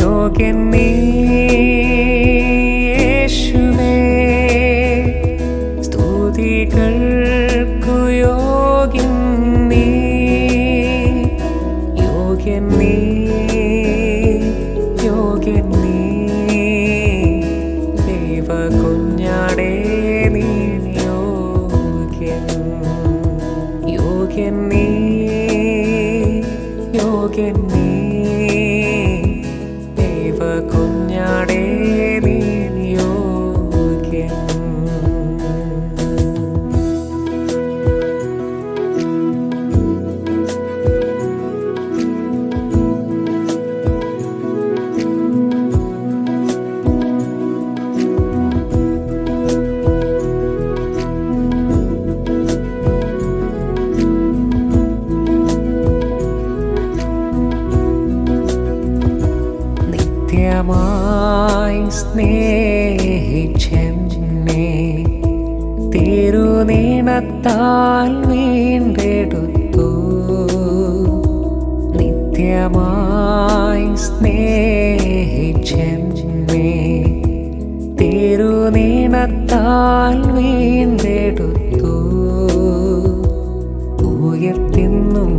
യോഗ്യൻ നീ യേശുവേ. സ്തുതികൾക്കു യോഗ്യൻ നീ. യോഗ്യൻ നീ യോഗ്യൻ നീ. ദൈവ കുഞ്ഞാടേ നീ യോഗ്യൻ. യോഗ്യൻ നീ. യോഗ്യൻ നീ സ്നേഹിച്ചെന്നെ തിരുനീണത്താൽ വീണ്ടെടുത്തു. നിത്യമായി സ്നേഹിച്ചെന്നെ തിരുനീണത്താൽ വീണ്ടെടുത്തു. ഉയർത്തിന്നും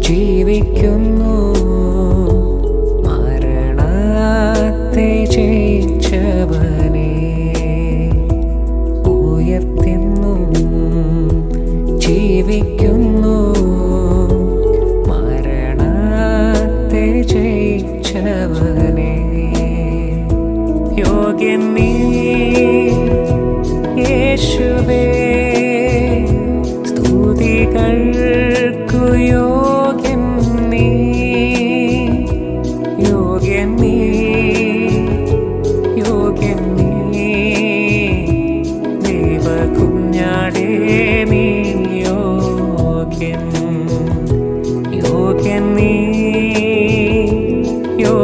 ജീവിക്കുന്നു ഉയർത്തിന്നും ജീവിക്കുന്നു. മരണത്തെ ജയിച്ചവനെ യോഗ്യൻ നീ യേശുവേ സ്തുതികൾക്കു യോഗ്യൻ നീ നീ.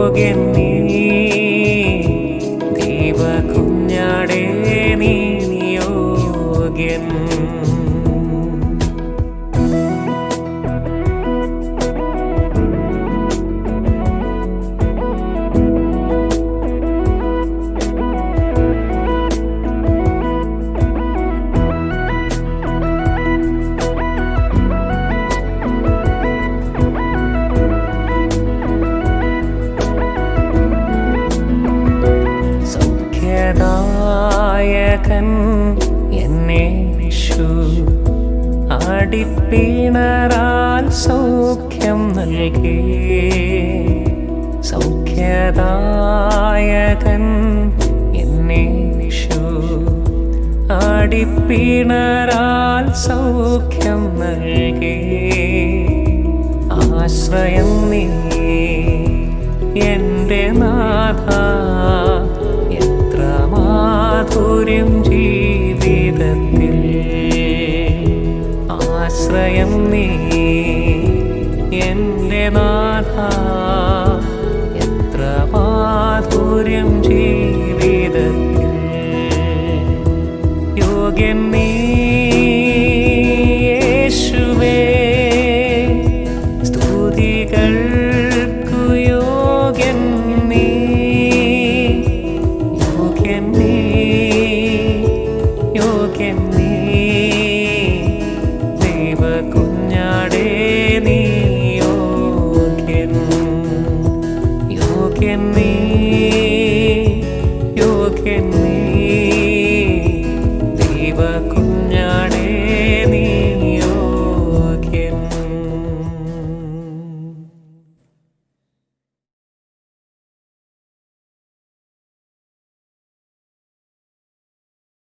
യോഗ്യൻ നീ. ദൈവ കുഞ്ഞാടേ സൗഖ്യദായകൻ എന്നെ വിഷു. അടിപ്പിണറാൽ സൗഖ്യം നൽകി. സൗഖ്യദായകൻ എന്നെ വിഷു. അടിപ്പിണറാൽ സൗഖ്യം നൽകി. ആശ്രയം നീ എന്റെ നാഥ. മാധുര്യം ജീവിതത്തിൽ. ആശ്രയം നീ എന്റെ നാഥ. എത്ര മാധുര്യം ജീവിതത്തിൽ. യോഗ്യൻ നീ